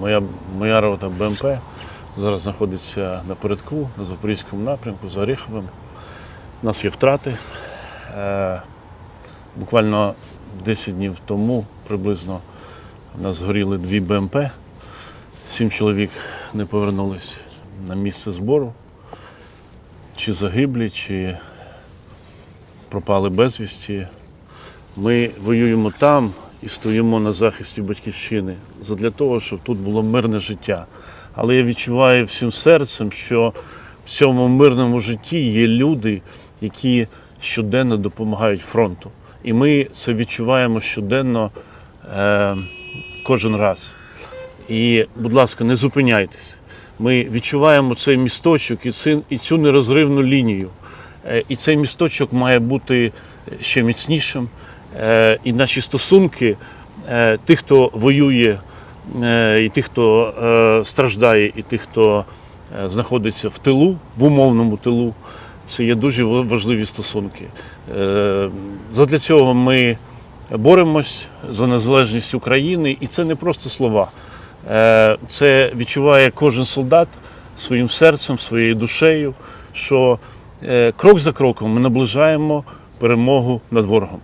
Моя, моя рота БМП зараз знаходиться на передку на Запорізькому напрямку за Оріховим. У нас є втрати. Е, буквально 10 днів тому приблизно у нас згоріли дві БМП. Сім чоловік не повернулись на місце збору. Чи загиблі, чи пропали безвісті. Ми воюємо там і стоїмо на захисті батьківщини задля того, щоб тут було мирне життя. Але я відчуваю всім серцем, що в цьому мирному житті є люди, які щоденно допомагають фронту. І ми це відчуваємо щоденно е, кожен раз. І, будь ласка, не зупиняйтесь. Ми відчуваємо цей місточок і, ци- і цю нерозривну лінію. Е, І цей місточок має бути ще міцнішим. Е, І наші стосунки е, тих, хто воює, е, і тих, хто страждає, і тих, хто знаходиться в тилу, в умовному тилу, це є дуже важливі стосунки. Задля цього ми боремось за незалежність України, і це не просто слова. Це відчуває кожен солдат своїм серцем, своєю душею, що крок за кроком ми наближаємо перемогу над ворогом.